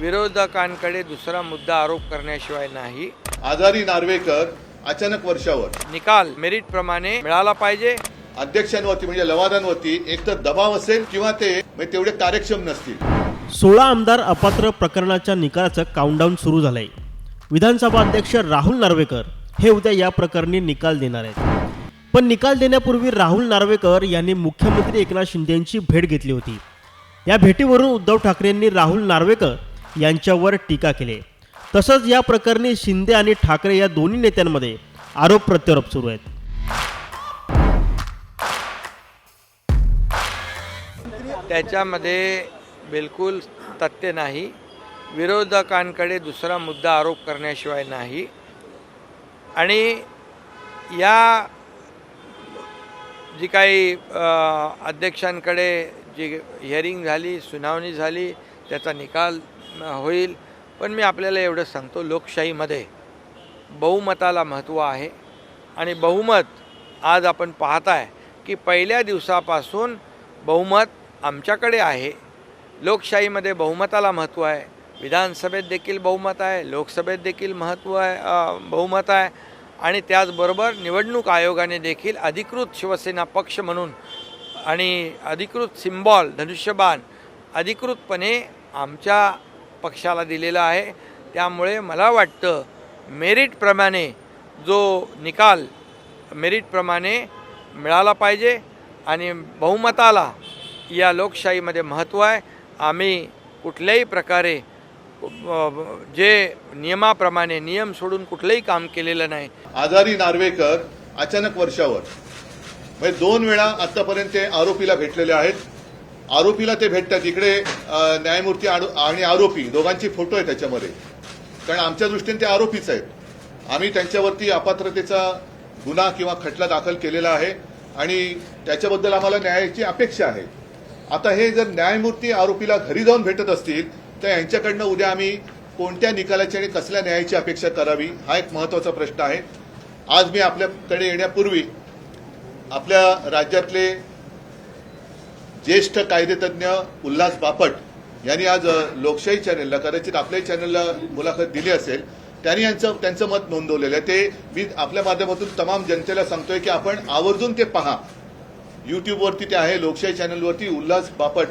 विरोधकांकडे दुसरा मुद्दा आरोप करण्याशिवाय नाही. आजारी नार्वेकर अचानक वर्षावर. निकाल मेरिट प्रमाणे मिळाला पाहिजे. अध्यक्षांवरती म्हणजे लवादांवरती एक तर दबाव असेल किंवा ते म्हणजे तेवढे कार्यक्षम नसतील. सोळा आमदार अपात्र प्रकरणाच्या निकालाचं काउंटडाऊन सुरू झालंय. विधानसभा अध्यक्ष राहुल नार्वेकर हे उद्या या प्रकरणी निकाल देणार आहेत. पण निकाल देण्यापूर्वी राहुल नार्वेकर यांनी मुख्यमंत्री एकनाथ शिंदेंची भेट घेतली होती. या भेटीवरून उद्धव ठाकरेंनी राहुल नार्वेकर यांच्यावर टीका केली. तसंच या प्रकरणी शिंदे आणि ठाकरे या दोन्ही नेत्यांमध्ये आरोप प्रत्यारोप सुरू आहेत. त्याच्यामध्ये बिलकुल तथ्य नाही. विरोधकांकडे दुसरा मुद्दा आरोप करण्याशिवाय नाही. आणि या जी काही अध्यक्षांकडे जी हिअरिंग झाली सुनावणी झाली त्याचा निकाल होईल. पण मी आपल्याला एवढं सांगतो लोकशाहीमध्ये बहुमताला महत्त्व आहे. आणि बहुमत आज आपण पाहत आहे की पहिल्या दिवसापासून बहुमत आमच्याकडे आहे. लोकशाहीमध्ये बहुमताला महत्त्व आहे. विधानसभेत देखील बहुमत आहे लोकसभेत देखील महत्त्व आहे बहुमत आहे. आणि त्याचबरोबर निवडणूक आयोगाने देखील अधिकृत शिवसेना पक्ष म्हणून आणि अधिकृत सिम्बॉल धनुष्यबाण अधिकृतपणे आमच्या पक्षाला दिलेला आहे. त्यामुळे मला वाटतं मेरिटप्रमाणे जो निकाल मेरिटप्रमाणे मिळाला पाहिजे आणि बहुमताला या लोकशाहीमध्ये महत्त्व आहे. आम्ही कुठल्याही प्रकारे जे नियमाप्रमाणे नियम सोडून कुठलंही काम केलेलं नाही. आजारी नार्वेकर अचानक वर्षावर. म्हणजे दोन वेळा आतापर्यंत ते आरोपीला भेटलेले आहेत. आरोपीला ते भेटतात. इकडे न्यायमूर्ती आडो- आणि आरोपी दोघांची फोटो आहे त्याच्यामध्ये. कारण आमच्या दृष्टीने ते आरोपीच आहेत. आम्ही त्यांच्यावरती अपात्रतेचा गुन्हा किंवा खटला दाखल केलेला आहे आणि त्याच्याबद्दल आम्हाला न्यायाची अपेक्षा आहे. आता हे जर न्यायमूर्ती आरोपीला घरी जाऊन भेटत असतील तर यांच्याकडनं उद्या आम्ही कोणत्या निकालाची आणि कसल्या न्यायाची अपेक्षा करावी हा एक महत्त्वाचा प्रश्न आहे. आज मी आपल्याकडे येण्यापूर्वी आपल्या राज्यातले ज्येष्ठ कायदेतज्ञ उल्हास बापट यांनी आज लोकशाही चॅनेलला कदाचित आपल्याही चॅनलला मुलाखत दिली असेल त्यांनी यांचं त्यांचं मत नोंदवलेलं आहे. ते मी आपल्या माध्यमातून तमाम जनतेला सांगतोय की आपण आवर्जून ते पहा. युट्यूबवरती ते आहे लोकशाही चॅनलवरती उल्हास बापट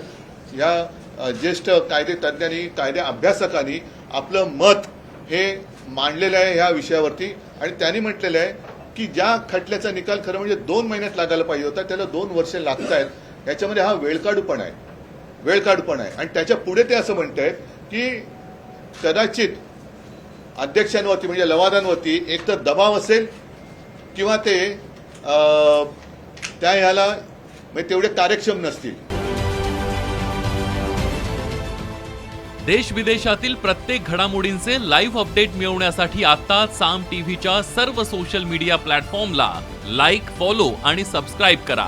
या ज्येष्ठ कायदे तज्ज्ञांनी कायदे अभ्यासकांनी आपलं मत हे मांडलेलं आहे ह्या विषयावरती. आणि त्यांनी म्हटलेलं आहे की ज्या खटल्याचा निकाल खरं म्हणजे दोन महिन्यात लागायला पाहिजे होता त्याला दोन वर्ष लागत आहेत याच्यामध्ये हा वेळकाढूपणा आहे. वेळकाढूपणा आहे. आणि त्याच्या पुढे ते असं म्हणत आहेत की कदाचित अध्यक्षांवरती म्हणजे लवादांवरती एक तर दबाव असेल किंवा ते त्या ह्याला म्हणजे तेवढे कार्यक्षम नसतील. देश विदेशातील प्रत्येक घडामोडींचे लाईव्ह अपडेट मिळवण्यासाठी आता साम टीव्हीच्या सर्व सोशल मीडिया प्लॅटफॉर्मला लाईक फॉलो आणि सबस्क्राईब करा.